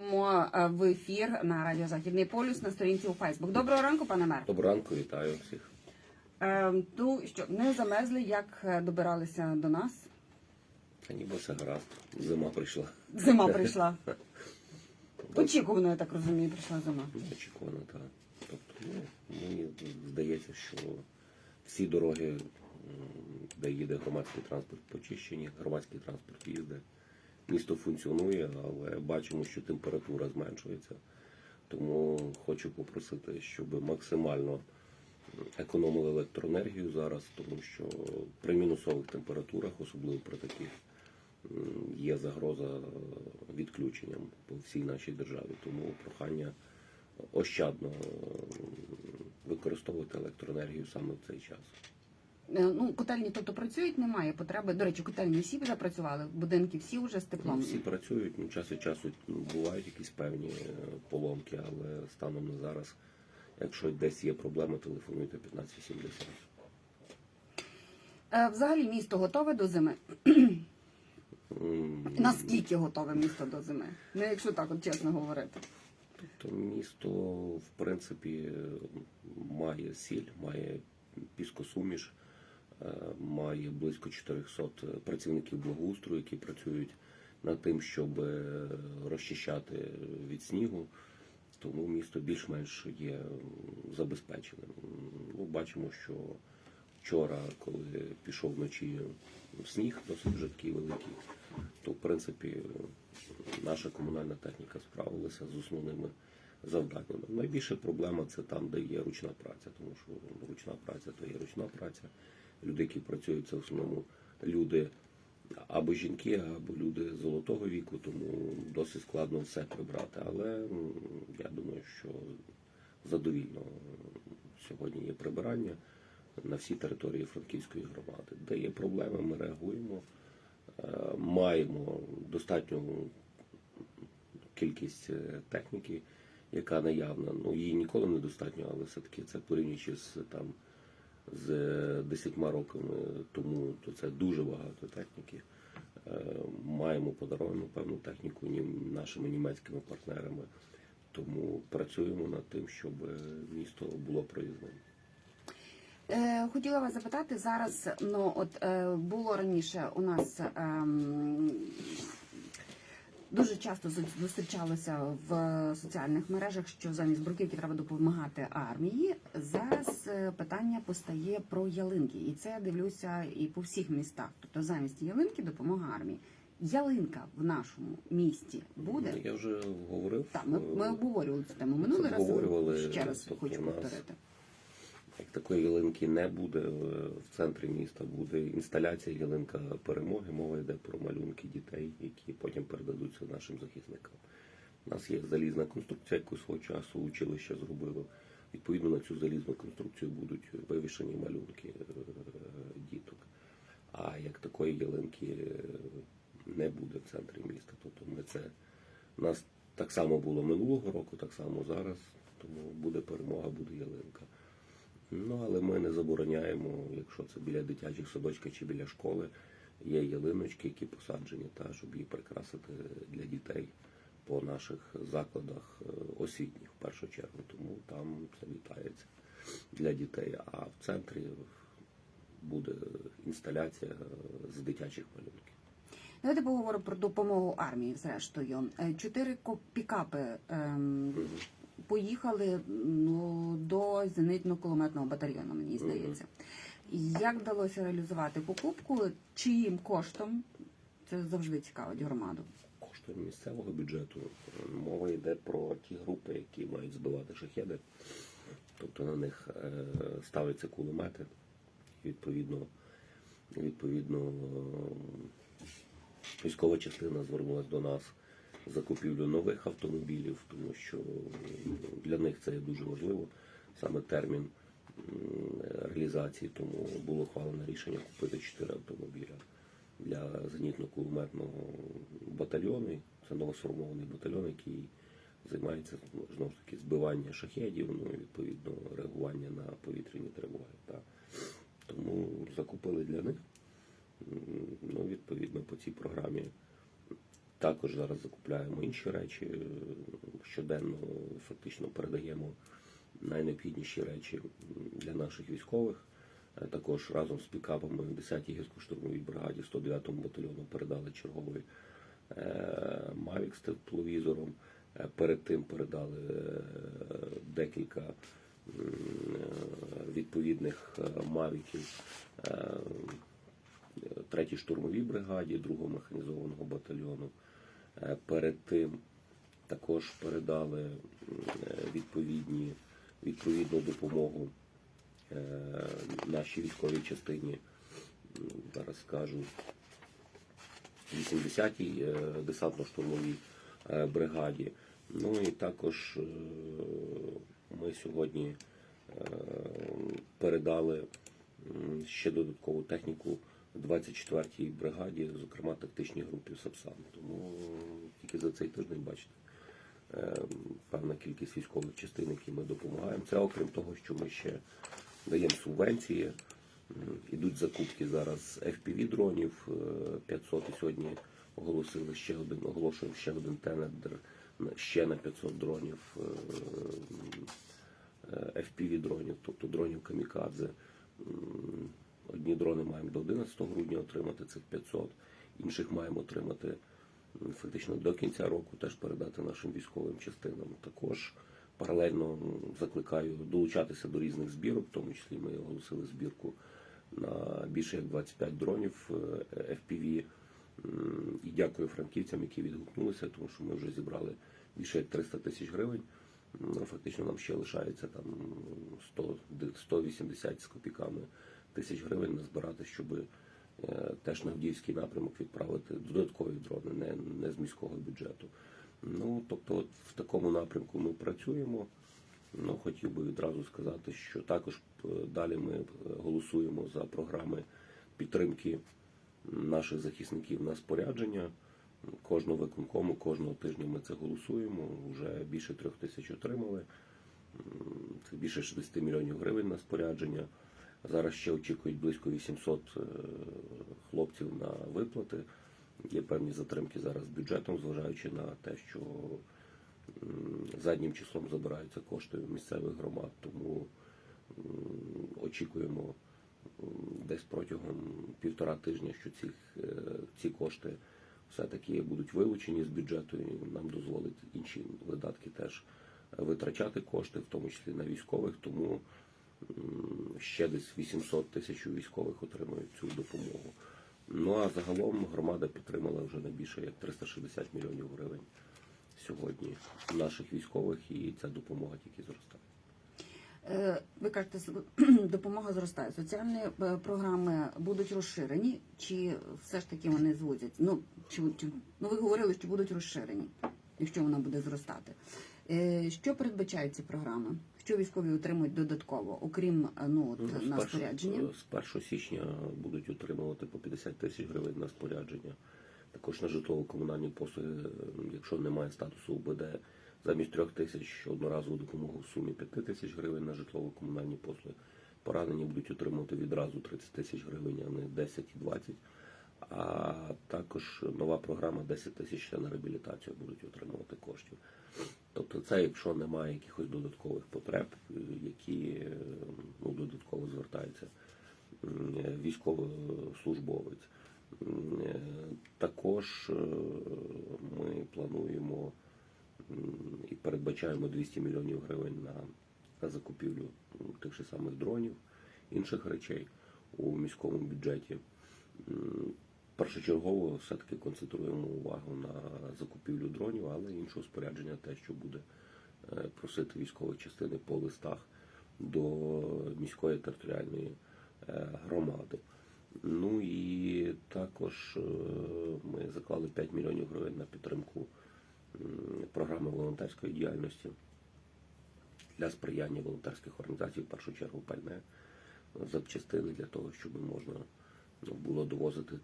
Е, в ефір на радіо Західний полюс на сторінці у Фейсбук. Доброго ранку, пане мер. Доброго ранку, вітаю всіх. Е, ну що не замерзли, як е, добиралися до нас? Та ніби все гаразд. Зима прийшла. Зима прийшла. Очікувано, я так розумію, прийшла зима. Очікувано, так. Тобто, ну, мені здається, що всі дороги, де їде громадський транспорт, почищені, громадський транспорт їздить. Місто функціонує, але бачимо, що температура зменшується. Тому хочу попросити, щоб максимально економили електроенергію зараз, тому що при мінусових температурах, особливо при таких, є загроза відключенням по всій нашій державі. Тому прохання ощадно використовувати електроенергію саме в цей час. Е, Ну, котельні тобто працюють, немає потреби. До речі, котельні всі вже працювали, будинки всі вже з Ну, теплом. всі працюють, ну, час від часу ну, бувають якісь певні е, поломки, але станом на зараз, якщо десь є проблеми, телефонуйте 1580. Е, Взагалі місто готове до зими. Наскільки готове місто до зими? Ну, якщо так от чесно говорити. То місто, в принципі, має сіль, має піскосуміш, має близько 400 працівників благоустрою, які працюють над тим, щоб е, розчищати від снігу. Тому місто більш-менш є забезпеченим. Ну, бачимо, що вчора, коли пішов вночі сніг, досить вже такий великий, то в принципі наша комунальна техніка справилася з основними завданнями. Найбільша проблема це там, де є ручна праця, тому що ручна праця то є ручна праця. Люди, які працюють, це в основному люди або жінки, або люди золотого віку, тому досить складно все прибрати. Але я думаю, що задовільно сьогодні є прибирання на всій території Франківської громади. Де є проблеми, ми реагуємо. Е, Маємо достатню кількість е, техніки, яка наявна. Ну її ніколи не достатньо, але все-таки це порівнюючи з там з е, 10 роками тому, то це дуже багато техніки. Е, Маємо подаровану певну техніку нашими німецькими партнерами. Тому працюємо над тим, щоб е, місто було проїзним. Е, хотіла вас запитати зараз. Ну от е, було раніше у нас ем, дуже часто зустрічалося в соціальних мережах, що замість бруківки треба допомагати армії. Зараз е, питання постає про ялинки, і це я дивлюся і по всіх містах. Тобто замість ялинки допомога армії. Ялинка в нашому місті буде. Я вже говорив. Так, ми, ми е, обговорювали цю тему минулий раз. Ще раз тобто хочу повторити. Як такої ялинки не буде, е, в центрі міста буде інсталяція ялинка перемоги. Мова йде про малюнки дітей, які потім передадуться нашим захисникам. У нас є залізна конструкція, яку свого часу училище зробило. Відповідно на цю залізну конструкцію будуть вивішені малюнки е, діток. А як такої ялинки е, не буде в центрі міста. Тобто ми це у нас так само було минулого року, так само зараз. Тому буде перемога, буде ялинка. Ну, але ми не забороняємо, якщо це біля дитячих садочка чи біля школи, є ялиночки, які посаджені, та, щоб її прикрасити для дітей по наших закладах е, освітніх в першу чергу. Тому там це вітається для дітей. А в центрі буде інсталяція з дитячих малюнків. Давайте поговоримо про допомогу армії. Зрештою, Е, чотири пікапи ем, поїхали ну, до зенитно-кулеметного батальйону. Мені здається, як вдалося реалізувати покупку? Чиїм коштом? Це завжди цікавить громаду. коштує місцевого бюджету. Мова йде про ті групи, які мають збивати шахеди. Тобто на них е, ставляться кулемети. Відповідно, відповідно, військова частина звернулася до нас закупівлю нових автомобілів, тому що для них це є дуже важливо. Саме термін реалізації, тому було ухвалене рішення купити 4 автомобіля для зенітно-кулеметного батальйону. Це новосформований батальйон, який займається знову ж таки збивання шахедів, ну відповідно реагування на повітряні тривоги. Та. Тому закупили для них. Ну, відповідно, по цій програмі Також зараз закупляємо інші речі. Щоденно фактично передаємо найнеобхідніші речі для наших військових. Е, Також разом з пікапами в 10-й гірсько-штурмовій бригаді 109-му батальйону передали черговий е, Mavic з тепловізором. Е, Перед тим передали декілька відповідних мавіків е, третій штурмовій бригаді, другого механізованого батальйону. Е, Перед тим також передали е, відповідні, відповідну допомогу е, нашій військовій частині. Зараз скажу 80-й е, десантно-штурмовій бригаді. Ну і також ми сьогодні передали ще додаткову техніку 24-й бригаді, зокрема тактичній групі САПСАН. Тому тільки за цей тиждень бачите. е, Певна кількість військових частин, які ми допомагаємо. Це окрім того, що ми ще даємо субвенції. Ідуть закупки зараз FPV дронів е, 500 і сьогодні оголосили ще один, оголошуємо ще один тендер ще на 500 дронів е, е, FPV дронів, тобто дронів камікадзе. Одні дрони маємо до 11 грудня отримати цих 500, інших маємо отримати фактично до кінця року теж передати нашим військовим частинам. Також паралельно закликаю долучатися до різних збірок, в тому числі ми оголосили збірку на більше як 25 дронів е, FPV. І дякую франківцям, які відгукнулися, тому що ми вже зібрали більше як 300 тисяч гривень. Фактично нам ще лишається там 100, д- 180 з копійками тисяч гривень назбирати, щоб е, теж на Авдіївський напрямок відправити додаткові дрони, не, не з міського бюджету. Ну, тобто, от в такому напрямку ми працюємо. Ну, хотів би відразу сказати, що також е, далі ми е, голосуємо за програми підтримки наших захисників на спорядження. Кожного виконкому, кожного тижня ми це голосуємо. Вже більше трьох тисяч отримали. Це більше 60 мільйонів гривень на спорядження. Зараз ще очікують близько 800 е, хлопців на виплати. Є певні затримки зараз з бюджетом, зважаючи на те, що заднім числом забираються кошти місцевих громад. Тому очікуємо десь протягом півтора тижня, що ці, ці кошти все-таки будуть вилучені з бюджету і нам дозволить інші видатки теж витрачати кошти, в тому числі на військових. Тому ще десь 800 тисяч військових отримують цю допомогу. Ну а загалом громада підтримала вже не більше як 360 мільйонів гривень сьогодні наших військових, і ця допомога тільки зростає. Е, Ви кажете, допомога зростає. Соціальні е, програми будуть розширені, чи все ж таки вони зводять? Ну чи, чи ну ви говорили, що будуть розширені, якщо вона буде зростати. Е, Що передбачають ці програми? Що військові отримують додатково, окрім е, ну от Ну, на спорядження? З 1 січня будуть отримувати по 50 тисяч гривень на спорядження. Також на житлово-комунальні послуги, е, якщо немає статусу УБД, замість 3 тисяч одноразову допомогу в сумі 5 тисяч гривень на житлово-комунальні послуги. Поранені будуть отримувати відразу 30 тисяч гривень, а не 10 і 20. А також нова програма 10 тисяч на реабілітацію будуть отримувати коштів. Тобто це якщо немає якихось додаткових потреб, які ну, додатково звертається військовослужбовець. Е, Також е, ми плануємо і передбачаємо 200 мільйонів гривень на закупівлю тих же самих дронів, інших речей у міському бюджеті. Першочергово все-таки концентруємо увагу на закупівлю дронів, але іншого спорядження те, що буде е, просити військові частини по листах до міської територіальної е, громади. Ну і також е, ми заклали 5 мільйонів гривень на підтримку програми волонтерської діяльності для сприяння волонтерських організацій, в першу чергу пальне запчастини для того, щоб можна було довозити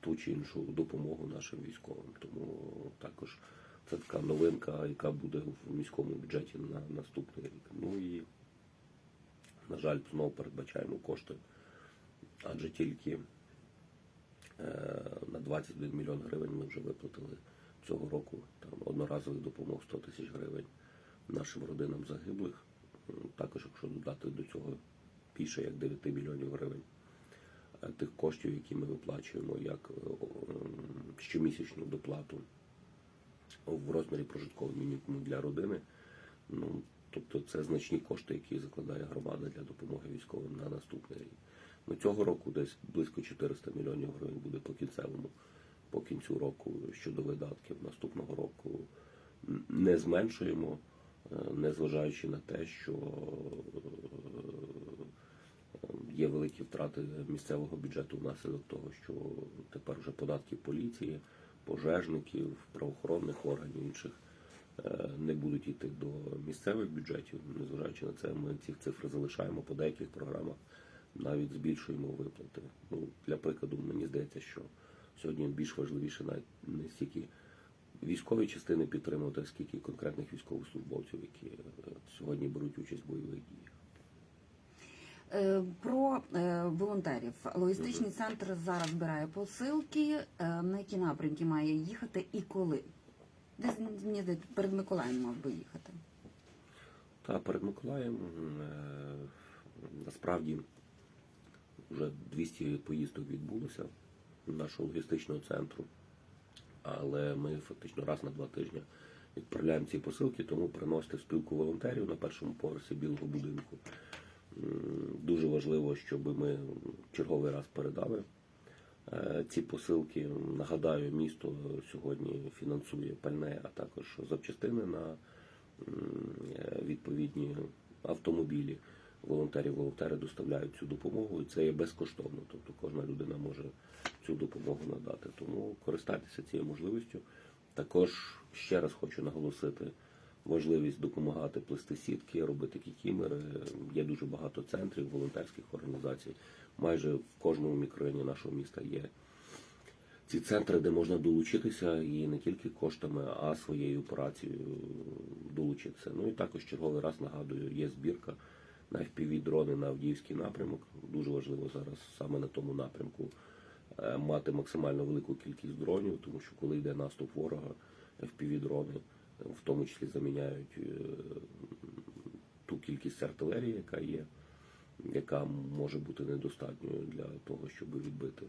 ту чи іншу допомогу нашим військовим. Тому також це така новинка, яка буде в міському бюджеті на наступний рік. Ну і, на жаль, знову передбачаємо кошти, адже тільки Е, На 21 мільйон гривень ми вже виплатили цього року там одноразових допомог 100 тисяч гривень нашим родинам загиблих. Також, якщо додати до цього більше як 9 мільйонів гривень тих коштів, які ми виплачуємо як е, щомісячну доплату в розмірі прожиткового мінімуму для родини. Ну, тобто це значні кошти, які закладає громада для допомоги військовим на наступний рік. Ну, цього року десь близько 400 мільйонів гривень буде по кінцевому, по кінцю року щодо видатків. Наступного року не зменшуємо, е, незважаючи на те, що е, є великі втрати місцевого бюджету внаслідок того, що тепер вже податки поліції, пожежників, правоохоронних органів інших е, не будуть йти до місцевих бюджетів. Незважаючи на це, ми ці цифри залишаємо по деяких програмах, навіть збільшуємо виплати. Ну, для прикладу, мені здається, що сьогодні більш важливіше навіть не стільки військові частини підтримувати, скільки конкретних військовослужбовців, які е, сьогодні беруть участь в бойових діях. Е, Про е, волонтерів. Логістичний центр зараз збирає посилки. Е, На які напрямки має їхати і коли? Десь мені здається, перед Миколаєм мав би їхати. Та перед Миколаєм насправді вже 200 поїздок відбулося нашого логістичного центру, але ми фактично раз на два тижні відправляємо ці посилки, тому приносите спілку волонтерів на першому поверсі білого будинку. Дуже важливо, щоб ми черговий раз передали е, ці посилки. Нагадаю, місто сьогодні фінансує пальне, а також запчастини на відповідні автомобілі волонтерів. Волонтери доставляють цю допомогу, і це є безкоштовно. Тобто кожна людина може цю допомогу надати. Тому користайтеся цією можливістю. Також ще раз хочу наголосити важливість допомагати плести сітки, робити кікімери. Є дуже багато центрів волонтерських організацій. Майже в кожному мікрорайоні нашого міста є ці центри, де можна долучитися і не тільки коштами, а своєю працею долучитися. Ну і також черговий раз нагадую, є збірка на fpv дрони на Авдіївський напрямок. Дуже важливо зараз саме на тому напрямку е, мати максимально велику кількість дронів, тому що коли йде наступ ворога, fpv дрони в тому числі заміняють е, ту кількість артилерії, яка є, яка може бути недостатньою для того, щоб відбити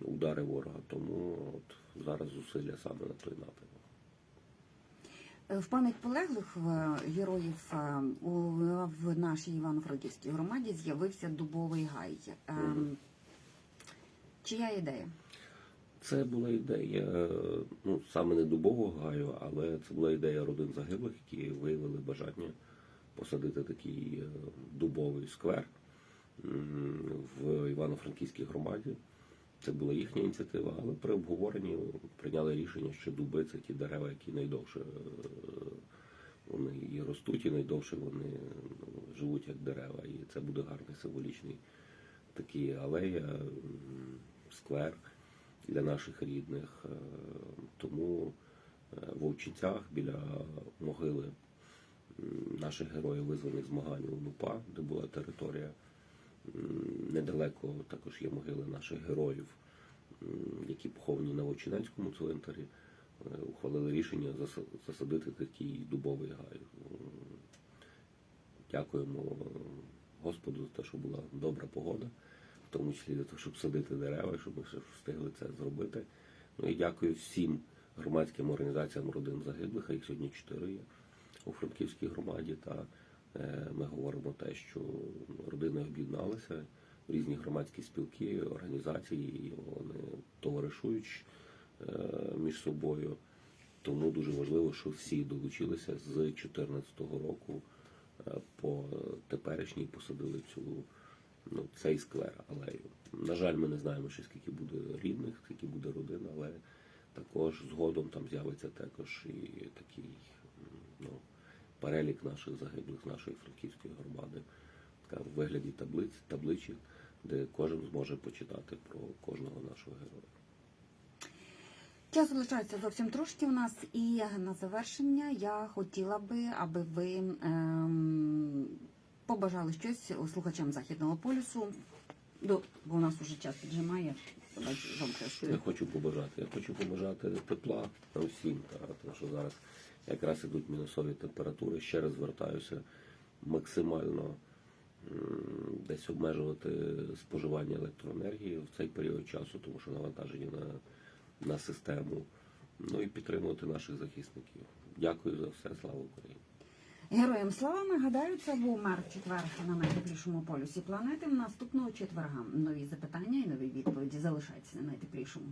удари ворога. Тому от зараз зусилля саме на той напрямок. В пам'ять полеглих е, героїв е, в нашій Івано-Франківській громаді з'явився дубовий гай. Чия ідея? Це була ідея, е, ну саме не дубового гаю, але це була ідея родин загиблих, які виявили бажання посадити такий е, дубовий сквер в Івано-Франківській громаді. Це була їхня ініціатива, але при обговоренні прийняли рішення, що дуби це ті дерева, які найдовше е, вони і ростуть, і найдовше вони ну, живуть як дерева. І це буде гарний символічний такий алея, сквер для наших рідних. Е, Тому е, в Вовчинцях біля могили наших героїв визваних змагань у НУПА, де була територія. Недалеко також є могили наших героїв, які поховані на Вовчинецькому цвинтарі. Е, Ухвалили рішення засадити такий дубовий гай. Дякуємо Господу за те, що була добра погода, в тому числі за те, щоб садити дерева, щоб ми ще встигли це зробити. Ну і дякую всім громадським організаціям родин загиблих, а їх сьогодні чотири є у Франківській громаді. Та е, ми говоримо те, що родини об'єдналися, різні громадські спілки, організації, і вони товаришують е, між собою. Тому дуже важливо, що всі долучилися з 2014 року е, по теперішній посадили цю ну, цей сквер алею. На жаль, ми не знаємо ще скільки буде рідних, скільки буде родин, але також згодом там з'явиться також і такий ну, перелік наших загиблих нашої франківської громади така, в вигляді таблиць, табличок, де кожен зможе почитати про кожного нашого героя. Час залишається зовсім трошки у нас, і на завершення я хотіла би, аби ви ем, побажали щось слухачам західного полюсу. До, бо у нас уже час піджимає. Я хочу побажати. Я хочу побажати тепла всім, тому що зараз якраз ідуть мінусові температури. Ще раз звертаюся максимально десь обмежувати споживання електроенергії в цей період часу, тому що навантаження на, на систему. Ну і підтримувати наших захисників. Дякую за все. Слава Україні! Героям слава нагадаю, це був мер четверга на найтеплішому полюсі планети. Наступного четверга нові запитання і нові відповіді залишайтеся на найтеплішому.